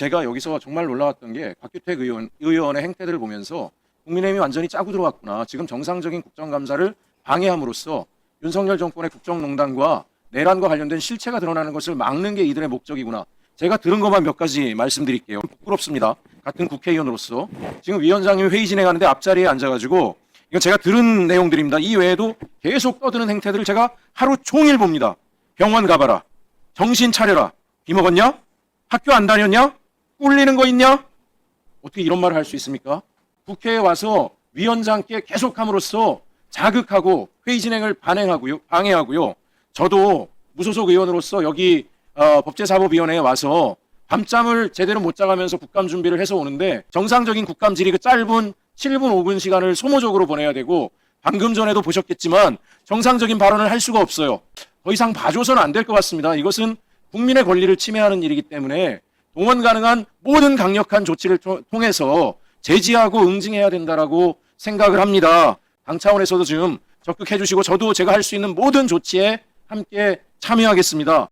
제가 여기서 정말 놀라웠던 게 박규택 의원, 의원의 행태들을 보면서 국민의힘이 완전히 짜고 들어왔구나. 지금 정상적인 국정감사를 방해함으로써 윤석열 정권의 국정농단과 내란과 관련된 실체가 드러나는 것을 막는 게 이들의 목적이구나. 제가 들은 것만 몇 가지 말씀드릴게요. 부끄럽습니다. 같은 국회의원으로서 지금 위원장님이 회의 진행하는데 앞자리에 앉아가지고 이건 제가 들은 내용들입니다. 이 외에도 계속 떠드는 행태들을 제가 하루 종일 봅니다. 병원 가봐라. 정신 차려라. 비 먹었냐? 학교 안 다녔냐? 꿀리는 거 있냐? 어떻게 이런 말을 할 수 있습니까? 국회에 와서 위원장께 계속함으로써 자극하고 회의 진행을 반행하고요, 방해하고요. 저도 무소속 의원으로서 여기 어, 법제사법위원회에 와서 밤잠을 제대로 못 자가면서 국감 준비를 해서 오는데 정상적인 국감질이 그 짧은 7분 5분 시간을 소모적으로 보내야 되고 방금 전에도 보셨겠지만 정상적인 발언을 할 수가 없어요. 더 이상 봐줘서는 안 될 것 같습니다. 이것은 국민의 권리를 침해하는 일이기 때문에 동원 가능한 모든 강력한 조치를 통- 통해서 제지하고 응징해야 된다라고 생각을 합니다. 당 차원에서도 지금 적극해 주시고 저도 제가 할 수 있는 모든 조치에 함께 참여하겠습니다.